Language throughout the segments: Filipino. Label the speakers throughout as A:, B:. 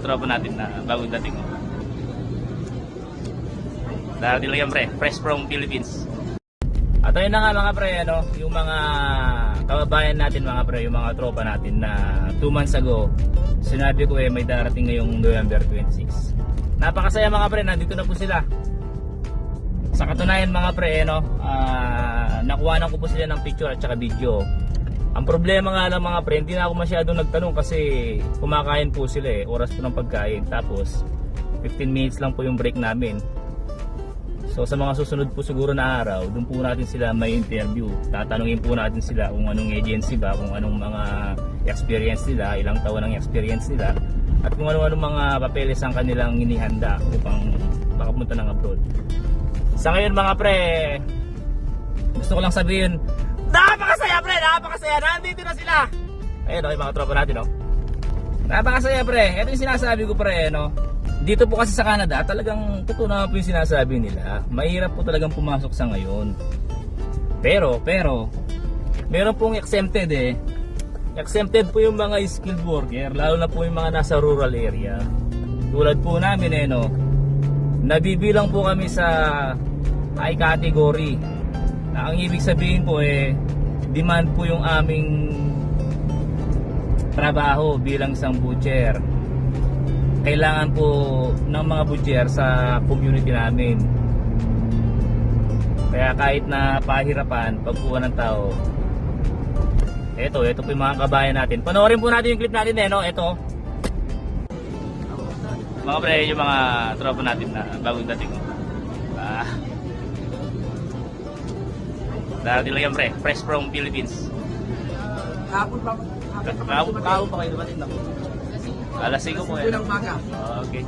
A: Tropa natin na bagong dating. Darating lang yan pre, fresh from Philippines. At ayun na nga mga pre, ano, yung mga kababayan natin mga pre, yung mga tropa natin na 2 months ago, sinabi ko eh may darating ngayong November 26. Napakasaya mga pre, nandito na po sila. Sa katunayan mga pre, eh, no, ah, nakuha ko po sila ng picture at saka video. Ang problema nga lang mga pre, hindi na ako masyadong nagtanong kasi kumakain po sila eh, oras po ng pagkain. Tapos 15 minutes lang po yung break namin. So sa mga susunod po siguro na araw, doon po natin sila may interview. Tatanungin po natin sila kung anong agency ba, kung anong mga experience nila, ilang taon ang experience nila, at kung ano-anong mga papeles ang kanilang inihanda upang makapunta ng abroad. Sa ngayon mga pre, gusto ko lang sabihin, napakasaya pre, napakasaya, nandito na sila. Ayun okay, mga tropa natin oh. Napakasaya pre, ito yung sinasabi ko pre, no. Dito po kasi sa Canada, talagang totoo naman po yung sinasabi nila. Mahirap po talagang pumasok sa ngayon. Pero, pero, meron pong exempted eh. Exempted po yung mga skilled worker, lalo na po yung mga nasa rural area. Tulad po namin eh, no. Nabibilang po kami sa high category. Na ang ibig sabihin po eh, demand po yung aming trabaho bilang isang butcher kailangan po ng mga butcher sa community namin. Kaya kahit na pahirapan, pagkuha ng tao, eto, eto po yung mga kabayan natin. Panoorin po natin yung clip natin eh, no? Eto. Mga pre, yung mga tropa natin na bagong dating. Darating lang yan pre, fresh from Philippines.
B: Hapon pa.
A: Kahapon kahapon pa kayo dumating na Alas 5 po yan.
B: Unang maga.
A: Okay.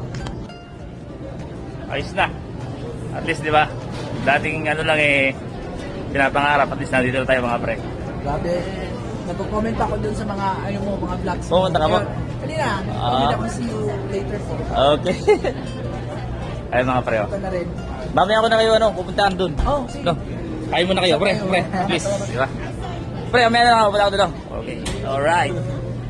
A: Ayos na. At least, di ba? Dating ano lang eh, pinapangarap. At least nandito na tayo mga pre.
B: Grabe. Nagko-comment ako dun sa mga, ano mo, mga vlogs.
A: Oo, punta ka mo?
B: Kanina,
A: Ah.
B: comment ako see you later po.
A: Okay. Ayun mga pre. oh.
B: Ito na rin.
A: Mamaya ako na kayo ano, pupuntahan dun.
B: Oh, sige.
A: No. Kain muna kayo, pre. Pre, please. Di ba? Pre, mamaya na ako. Punta ako oh. Okay. Alright.